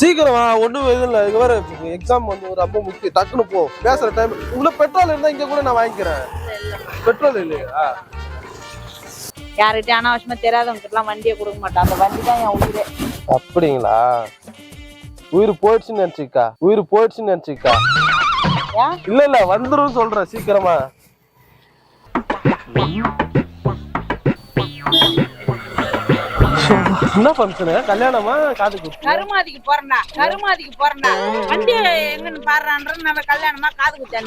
சீக்கிரம் ஒண்ணும் இது இல்ல. இங்க வேற எக்ஸாம் வந்து ரொம்ப முக்கியம். டக்குன்னு போ. பேசுற டைம் உள்ள பெட்ரோல் இருந்தா இங்க கூட நான் வாங்கிக்கிறேன். பெட்ரோல் இல்லையா? யார்கிட்டயும் அனாவசியமா தெரியாதவங்க எல்லாம் வண்டியை கொடுக்க மாட்டான் அந்த வண்டி தான் என் உயிரே. அப்படிங்களா? உயிர் போயிடுச்சுன்னு நினைச்சுக்கா. உயிர் போயிடுச்சுன்னு நினைச்சுக்கா. இல்ல இல்ல வந்துரும் சொல்றேன் சீக்கிரமா. என்ன ஃபங்க்ஷனு கல்யாணமா? காது குத்து. கருமாதிக்கு போறேன்டா. கருமாதிக்கு போறேன்டா. வண்டி எங்கன்னு பாடுறான்ற நம்ம கல்யாணமா காது குத்தா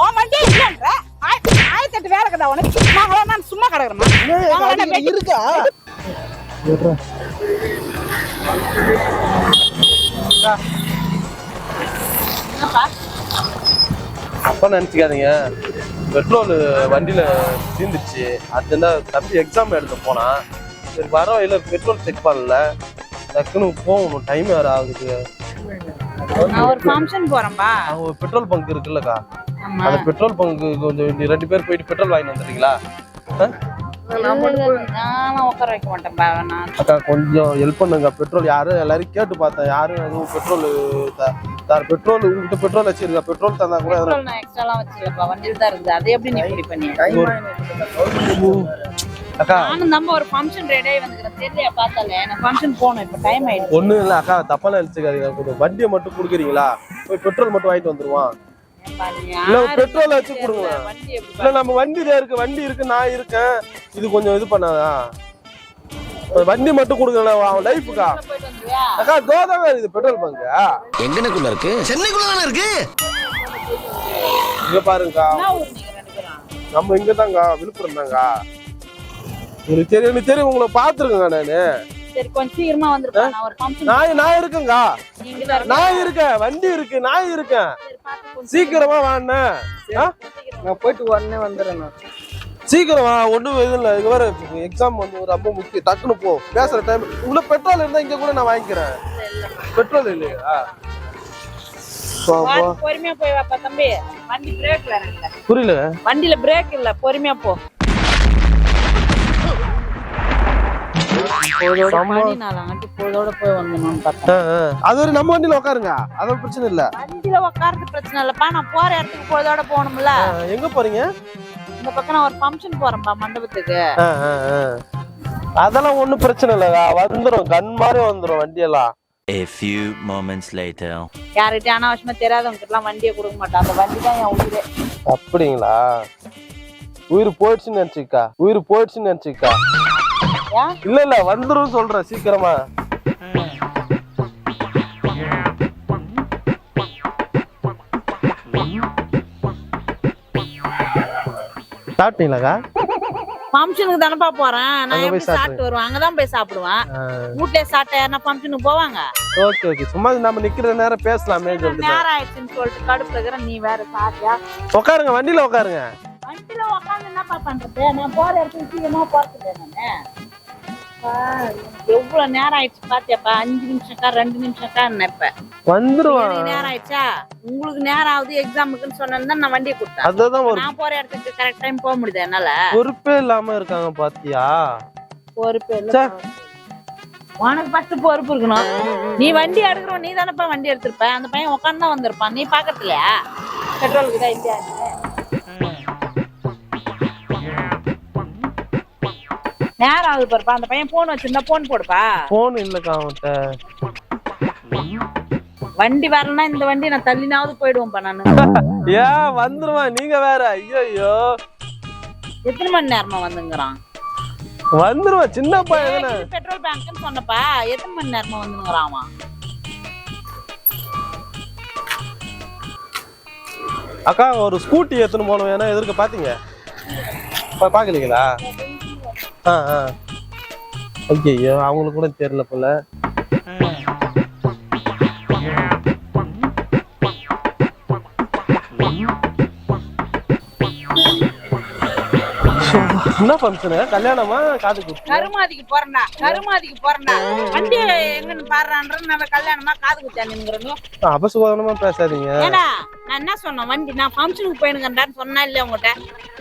உன் வண்டி இல்லன்ற? ஆய- ஆயிரத்தெட்டு வேலை கதா உனக்கு? நாங்களா நான் சும்மா கிடக்குறோமா? நாங்களா என்ன வெட்டி- இருக்கா? அப்ப நினைச்சுக்காதீங்க. பெட்ரோல் வண்டியில தீர்ந்துச்சு அதுனா தம்பி எக்ஸாம் எழுத போனா சரி வர வழியில பெட்ரோல் செக் பண்ணல. டக்குன்னு போகணும் டைம் வேற ஆகுது. ஒரு ஃபங்க்ஷன் பெட்ரோல் பங்க் இருக்குல்லக்கா. அந்த பெட்ரோல் பங்க் கொஞ்சம் ரெண்டு பேர் போயிட்டு பெட்ரோல் வாங்கி வந்துடுறீங்களா அக்கா கொஞ்சம் ஹெல்ப் பண்ணுங்க. பெட்ரோல் யாரும் எல்லாரும் கேட்டு பார்த்தேன். யாரும் எதுவும் பெட்ரோல் தார் பெட்ரோல் உங்ககிட்ட பெட்ரோல் வச்சிருக்கா? பெட்ரோல் தந்தா கூட நான் எக்ஸ்ட்ராலாம் வச்சிருக்கப்பா வண்டியில் தான் இருக்குது அதை எப்படி நீ இப்படி பண்ணி? அக்கா. நானும் நம்ம ஒரு ஃபங்க்ஷன் ரெடி ஆகி வந்துக்கிறேன். தெரியலையா பார்த்தாலே? நான் ஃபங்க்ஷன் போகணும். இப்போ டைம் ஆயிடுச்சு. ஒண்ணும் இல்ல அக்கா. தப்பா நினைச்சுக்காதீங்க. கொஞ்சம் வண்டியை மட்டும் கொடுக்குறீங்களா? போய் பெட்ரோல் மட்டும் வாங்கிட்டு வந்துருவான். இல்ல, பெட்ரோல் வச்சு கொடுங்க. இல்ல நம்ம வண்டி தான் இருக்கு வண்டி இருக்கு நான் இருக்கேன். இது கொஞ்சம் இது பண்ணாதா? வண்டி மட்டும் கொடுக்கல அவன் லைஃபுக்கா? அக்கா தோதாங்க இது பெட்ரோல் பங்க். எங்கனக்குள்ள இருக்கு? சென்னைக்குள்ள தானே இருக்கு? இங்க பாருங்கக்கா? நம்ம இங்க தாங்க விழுப்புரம் தாங்க உங்களுக்கு தெரியும் எனக்கு தெரியும் உங்களை பாத்துருக்கேங்க நானு. நான் நான் நான் இருக்கேங்க. நான் இருக்கேன் வண்டி இருக்கு நான் இருக்கேன். சீக்கிரமா வாண்ணே நான் போயிட்டு உடனே வந்துடுறேன் சீக்கிரம் வா ஒண்ணும் இது இல்ல. இங்க வேற எக்ஸாம் வந்து ரொம்ப முக்கியம். டக்குன்னு போ. பேசுற டைம் உள்ள பெட்ரோல் இருந்தா இங்க கூட நான் வாங்கிக்கிறேன். பெட்ரோல் இல்லையா? பொறுமையா போய் வாப்பா தம்பி. வண்டி பிரேக் புரியல. வண்டியில பிரேக் இல்ல பொறுமையா போ. பனி பொழுதோட போய் வந்துடணும்னு பார்த்தேன். அது ஒரு நம்ம வண்டியில உட்காருங்க அது ஒரு பிரச்சனை இல்ல. வண்டியில உட்கார்றது பிரச்சனை இல்லப்பா. நான் போற இடத்துக்கு பொழுதோட போகணும்ல. எங்க போறீங்க? இந்த பக்கம் நான் ஒரு ஃபங்க்ஷன் போறேன்ப்பா மண்டபத்துக்கு. அதெல்லாம் ஒண்ணும் பிரச்சனை இல்ல. வந்துரும். கண் மாதிரி வந்துரும் வண்டியெல்லாம். A few moments later. அனாவசியமா தெரியாதவங்க எல்லாம் வண்டியை கொடுக்க மாட்டான் அந்த வண்டி தான் என் உயிரே. அப்படிங்களா? உயிர் போயிடுச்சுன்னு நினைச்சுக்கா. உயிர் போயிடுச்சுன்னு நினைச்சுக்கா. இல்ல இல்ல வந்துரும் சொல்றேன் சீக்கிரமா. சாப்பிட்டீங்களாக்கா? ஃபங்க்ஷனுக்கு தானப்பா போறேன். நான் போய் எப்படி சாப்பிட்டு வருவேன்? அங்கதான் போய் சாப்பிடுவேன். வீட்லயே சாப்பிட்டா யாருன்னா ஃபங்க்ஷனுக்கு போவாங்க? Okay okay. சும்மா நம்ம நிக்கிற நேரம் பேசலாமே சொல்லிட்டு. நேரம் ஆயிடுச்சுன்னு சொல்லிட்டு கடுப்புல இருக்கிற நீ வேற சாப்பிட்டியா? உட்காருங்க வண்டியில உட்காருங்க வண்டியில உட்காந்து என்னப்பா பண்றது. நான் போற இடத்துக்கு சீக்கிரமா போறது நானு அப்பா, எவ்வளவு நேரம் ஆயிடுச்சு பாத்தியாப்பா? அஞ்சு நிமிஷம்க்கா ரெண்டு நிமிஷம்க்கா இப்ப. வந்துருவான். நேரம் ஆயிடுச்சா? உங்களுக்கு நேரம் ஆகுது எக்ஸாமுக்குன்னு சொன்னேன்னு தான் நான் வண்டியை கொடுத்தேன். அதுதான் நான் போற இடத்துக்கு கரெக்ட் டைம் போக முடியுது என்னால? பொறுப்பே இல்லாம இருக்காங்க பாத்தியா? பொறுப்பு இல்ல. உனக்கு ஃபர்ஸ்ட் பொறுப்பு இருக்கணும். நீ வண்டி எடுக்கிறோம் நீ தானப்பா வண்டி எடுத்திருப்ப. அந்த பையன் உட்காந்து தான் வந்திருப்பான். நீ பாக்கறதுலையா பெட்ரோலுக்கு தான் இல்லையா நேரம் ஆகுது பாருப்பா அந்த பையன் போன் வச்சிருந்தா போன் போடுப்பா. போன் இல்லக்கா அவன்கிட்ட. வண்டி வரலன்னா இந்த வண்டி நான் தள்ளினாவது போயிடுவேன்ப்பா நானு. ஏன் வந்துருவான் நீங்க வேற. ஐயோ எத்தனை மணி நேரமா வந்துங்கிறான்? வந்துருவான் சின்ன பையன் பெட்ரோல் பேங்க்னு சொன்னப்பா எத்தனை மணி நேரமா வந்துங்கிறான் அவன்? அக்கா ஒரு ஸ்கூட்டி எடுத்துன்னு போனோம் ஏன்னா எதிர்க்க பாத்தீங்க. பாக்கலீங்களா? ஆ ஆ. ஐயோ அவங்களுக்கு கூட தெரியல போல. என்ன ஃபங்க்ஷனு கல்யாணமா? காது குத்து. கருமாதிக்கு போறேன்டா கருமாதிக்கு போறேன்டா. வண்டி எங்கன்னு பாடுறான்ற நம்ம கல்யாணமா காது குத்தா நின்னுங்கிறோம் அபசுவாதனமா பேசாதீங்க. ஏடா நான் என்ன சொன்னேன்? வண்டி நான் ஃபங்க்ஷனுக்கு போயினுங்கடான்னு சொன்னா இல்ல உங்ககிட்ட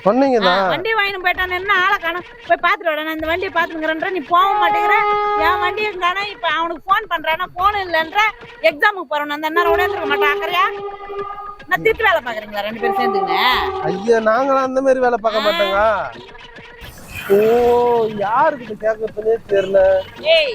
சொன்னீங்களா? ஆ, வண்டி வாங்கிட்டு போயிட்டான் என்ன ஆளை காணும்? போய் பாத்துட்டு நான் இந்த வண்டியை பாத்துக்கிறேன்ற நீ போக மாட்டேங்கிற. என் வண்டியை காணும்? இப்ப அவனுக்கு ஃபோன் பண்றானா. போன் இல்லைன்ற எக்ஸாமுக்கு போறேன் அந்த நேரம் உடனே மாட்டேன். ஆக்கறியா? நான் திருட்டு வேலை பாக்குறீங்களா ரெண்டு பேரும் சேர்ந்துங்க. ஐயா நாங்களும் அந்த மாதிரி வேலை பார்க்க மாட்டோங்க. ஓ யாருக்கு கேட்கறதுனே தெரியல. ஏய்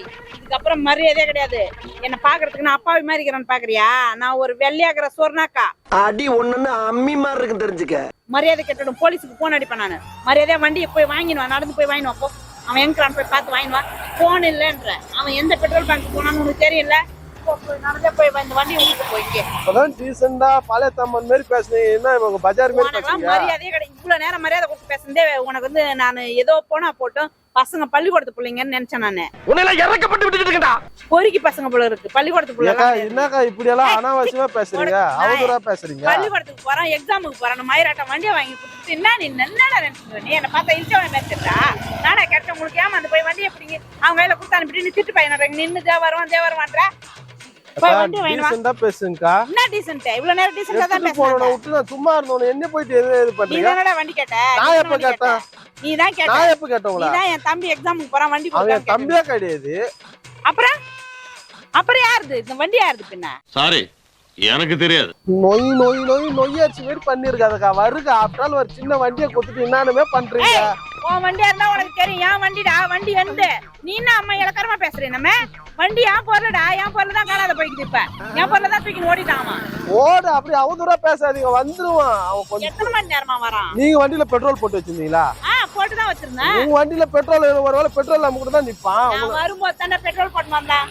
இதுக்கப்புறம் மரியாதையே கிடையாது. என்ன பாக்குறதுக்கு நான் அப்பாவி மாதிரி இருக்கிறேன்னு பாக்குறியா நான் ஒரு வெள்ளையாகிற சொர்ணாக்கா. அடி ஒண்ணுன்னு அம்மி மாதிரி இருக்கு தெரிஞ்சுக்க. மரியாதை கட்டணும் போலீஸுக்கு போன் அடிப்பேன் நான். மரியாதையா வண்டியை போய் வாங்கிடுவான் நடந்து போய் வாங்கிடுவான் போ. அவன் எங்கிறான் போய் பார்த்து வாங்கிடுவான் போன் இல்லைன்ற அவன் எந்த பெட்ரோல் பங்க் போனான்னு உனக்கு தெரியல? பாளையத்தம்மன் மாதிரி பேசுனீங்க. என்ன இவங்க பஜார் மாதிரி மரியாதையே கிடையாது. இவ்வளவு நேரம் மரியாதை கொடுத்து பேசுனதே உனக்கு வந்து நான் ஏதோ போனா போட்டும். பசங்க பள்ளிக்கூடத்து பிள்ளைங்கன்னு நினைச்சேன் நானு. உன்னை இறக்கப்பட்டு இருக்கா பொறுக்கி பசங்க போல இருக்கு பள்ளிக்கூடத்து ஏக்கா பிள்ளை என்னக்கா இப்படி எல்லாம் அனாவசியமா பேசுறீங்க? அவதூறா பேசுறீங்க? பள்ளிக்கூடத்துக்கு போறோம் எக்ஸாமுக்கு போறோம் மயிராட்டம் வண்டியை வாங்கி கொடுத்துட்டு என்ன நீ என்னடா நினைச்சிட்டு நீ என்ன பார்த்தா இன்சவன் நினைச்சிட்டா நானா கேட்டேன் உங்களுக்கு ஏமாந்து போய் வண்டியை பிடிங்க. அவங்க கையில கொடுத்து அனுப்பிட்டு நீ திட்டு பையன் நின்னு தே வருவான் தே வருவான்ற. போய் வண்டி வாங்கிட்டு வா. டீசெண்டா பேசுங்கக்கா. என்ன டீசென்ட் இவ்வளவு நேரம் டீசெண்டா தான் பேசுறேன் விட்டு நான் சும்மா என்ன போயிட்டு எது இது பண்றீங்க? வண்டி கேட்ட? நான் எப்ப கேட்டேன்? நீ தான் கேட்ட. நான் எப்ப நீ கேட்டவங்களா? தான் என் தம்பி எக்ஸாமுக்கு போறான் வண்டி அவன் கொடுக்கான்னு கேட்ட. தம்பியா கிடையாது. அப்புறம்? அப்புறம் யாருது? இந்த வண்டி யாருது பின்ன? சாரி எனக்கு தெரியாது. நொய் நொய் நொய் நொய்யாச்சு மாதிரி பண்ணிருக்காதுக்கா வருகா ஆஃப்டர் ஒரு சின்ன வண்டியை கொடுத்துட்டு என்னன்னுமே பண்றீங்க. உன் வண்டியா இருந்தா உனக்கு தெரியும். என் வண்டிடா? வண்டி எந்த? நீ என்ன அம்மா இலக்கரமா பேசுறேன் நம்ம வண்டி என் பொருளடா? என் பொருள் தான் காணாத போய்க்குது இப்ப என் பொருள் தான் தூக்கி ஓடிட்டான் அவன். ஓடு அப்படி அவதூறா பேசாதீங்க. வந்துருவான். அவன் கொஞ்சம் எத்தனை மணி நேரமா வரான்? நீங்க வண்டியில பெட்ரோல் போட்டு வச்சிருந்தீங்களா? போட்டு தான் வச்சிருந்தேன். உங்க வண்டியில பெட்ரோல் ஒருவேளை பெட்ரோல் நம்ம கூட தான் நிப்பான். நான் வரும்போது தானே பெட்ரோல் வந்தேன்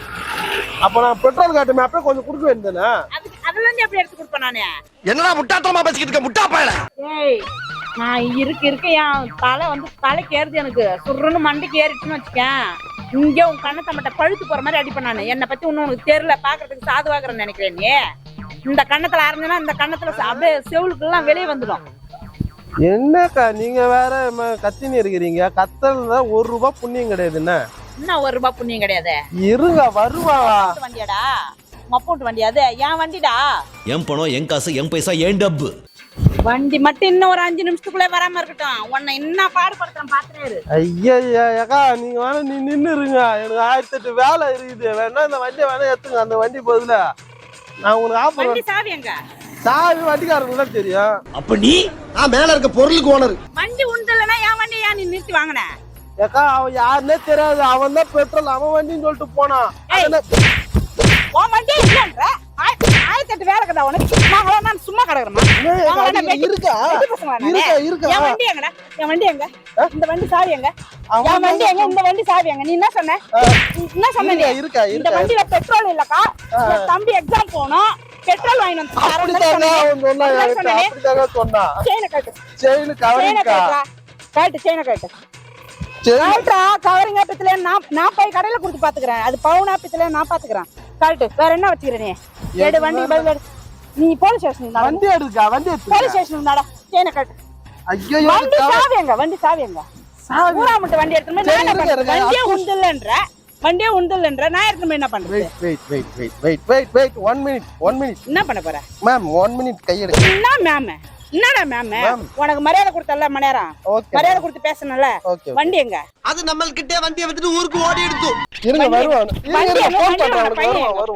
அப்ப நான் பெட்ரோல் காட்டுமே அப்பவே கொஞ்சம் கொடுக்க வேண்டியதானே அதுக்கு அதுல இருந்து எப்படி எடுத்து கொடுப்பேன் நானு? என்னடா முட்டாத்தனமா பேசிக்கிட்டு இருக்க முட்டா பயல? ஏய் நான் இருக்க இருக்க என் தலை வந்து தலைக்கு ஏறுது எனக்கு. சுருன்னு மண்டைக்கு ஏறிட்டுன்னு வச்சுக்கேன். இங்க உன் கண்ணத்தை மட்டும் பழுத்து போற மாதிரி அடிப்பேன் நான். என்னை பத்தி ஒன்னும் உனக்கு தெரியல பாக்குறதுக்கு சாதுவாக்குறேன்னு நினைக்கிறேன் நீ. இந்த கண்ணத்துல ஆரம்பிச்சனா இந்த கண்ணத்துல அப்படியே செவுளுக்கெல்லாம் வெளியே வந்துடும். என்னக்கா நீங்க வேற கத்தின்னு இருக்கிறீங்க. கத்தல ஒரு ரூபாய் புண்ணியம் கிடையாது என்ன? இன்னும் ஒரு ரூபாய் புண்ணியம் கிடையாது? இருங்க வருவா. மொப்போட்டு வண்டியாடா? மொப்போட்டு வண்டி அது? என் வண்டிடா? என் பணம் என் காசு என் பைசா என் டப்பு. வண்டி மட்டும் இன்னும் ஒரு அஞ்சு நிமிஷத்துக்குள்ளே வராம இருக்கட்டும். உன்னை என்ன பாடுபடுத்துறேன் பாத்துட்டே இரு. ஐயா அக்கா நீங்க வேணா நீ நின்னு இருங்க எனக்கு ஆயிரத்தி எட்டு வேலை இருக்குது. வேணா இந்த வண்டியை வேணா எடுத்துங்க. அந்த வண்டி பதில நான் உங்களுக்கு ஆஃபர் வண்டி சாவி எங்க சாவி வண்டிக்காரங்களுக்கு தான் தெரியும். அப்ப நீ? நான் மேல இருக்க பொருளுக்கு ஓனர் வண்டி உண்டுலன்னா என் வண்டி ஏன் நீ நிறுத்தி வாங்கின? ஏக்கா அவன் யாருன்னே தெரியாது. அவன் தான் பெட்ரோல் அவன் வண்டின்னு சொல்லிட்டு போனான். உன் வண்டி இல்லன்ற? ஆய- ஆயிரத்தி எட்டு வேலை கடை உனக்கு நான் சும்மா கிடக்குறேன். இருக்கா? என் வண்டி எங்கடா? என் வண்டி எங்க? இந்த வண்டி சாவி எங்க? அவன் என் வண்டி எங்க? இந்த வண்டி சாவி எங்க? நீ என்ன சொன்ன? நீ என்ன சொன்ன இந்த வண்டியில பெட்ரோல் இல்லக்கா. தம்பி எக்ஸாம் போகணும். சொன்னா. செயினை கட்டு. செயின் கவரிங் ஆப்பத்துல நான் நான் போய் கடையில கொடுத்து பாத்துக்கிறேன் அது பவுன் ஆப்பத்துல நான் பாத்துக்கிறேன் கழட்டு. வேற என்ன வச்சுக்கிற நீ? எடு வண்டி பதில் நீ போலீஸ் ஸ்டேஷன் வண்டி எடுக்கா வண்டி போலீஸ் ஸ்டேஷன் இருந்தாடா செயினை கட்டு. ஐயோ வண்டி சாவி எங்க வண்டி சாவி. எங்க ஊரா மட்டும் வண்டி எடுத்து போய் நான். வண்டியே உண்டுலன்ற வண்டியே உண்டுலன்ற நான் எடுத்து போய் என்ன பண்றது? Wait wait wait wait wait wait wait one minute one minute என்ன பண்ண போற? மேம் ஒன் மினிட் கையெடுங்க என்ன மேம் என்னடா மேம். உனக்கு மரியாதை கொடுத்தல மணி நேரம் மரியாதை கொடுத்து பேசணும்ல வண்டி எங்க? அது நம்மள்கிட்ட வண்டியை வித்துட்டு ஊருக்கு ஓடி எடுத்து. இருங்க வருவான்.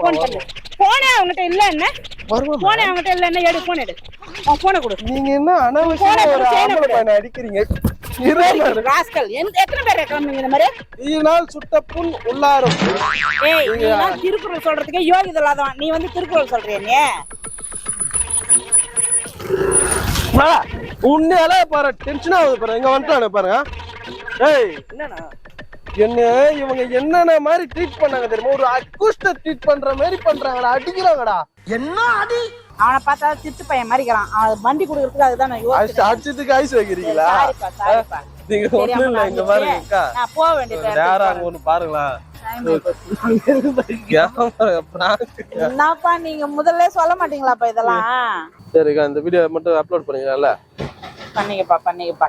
பண்றேன். போனே அவன்கிட்ட இல்ல என்ன? வருவான் போனே அவன்கிட்ட இல்ல என்ன? எடு போன் எடு. போனை கொடு. நீங்க என்ன அனாவசியமா ஒரு ஆம்பளை. பையனை அடிக்கிறீங்க? ராஸ்கல் எத்தனை பேர் இருக்காங்க இந்த மாதிரி? ஈனால் சுட்ட புண் உள்ளாரும். ஏய் நீ எல்லாம் திருக்குறள் சொல்றதுக்கே யோகிதை இல்லாதவன் நீ வந்து திருக்குறள் சொல்றியா நீ? உன்னையால பாரு டென்ஷன் ஆகுது பாரு. இங்க வந்துட்டானே பாருங்க ஏய் என்னடா என்ன இவங்க என்னென்ன மாதிரி ட்ரீட் பண்ணாங்க தெரியுமா? ஒரு அக்குஸ்ட ட்ரீட் பண்ற மாதிரி பண்றாங்கடா. அடிக்கிறாங்கடா. என்ன அடி? அவனை பார்த்தா திட்டு பையன் மாதிரிக்கிறான் அவன் வண்டி கொடுக்கறதுக்கு அதுதான் நான் அடிச்சதுக்கு ஐஸ் வைக்கிறீங்களா? நீங்க ஒண்ணும் இல்ல இங்க பாருங்க நான் போக வேண்டியது நேரா அங்க ஒண்ணு பாருங்களேன். என்னப்பா நீங்க முதல்ல சொல்ல மாட்டீங்களாப்பா இதெல்லாம்? சரிக்கா இந்த வீடியோ மட்டும் அப்லோட் பண்ணிக்கலாம்ல? பண்ணீங்கப்பா பண்ணீங்கப்பா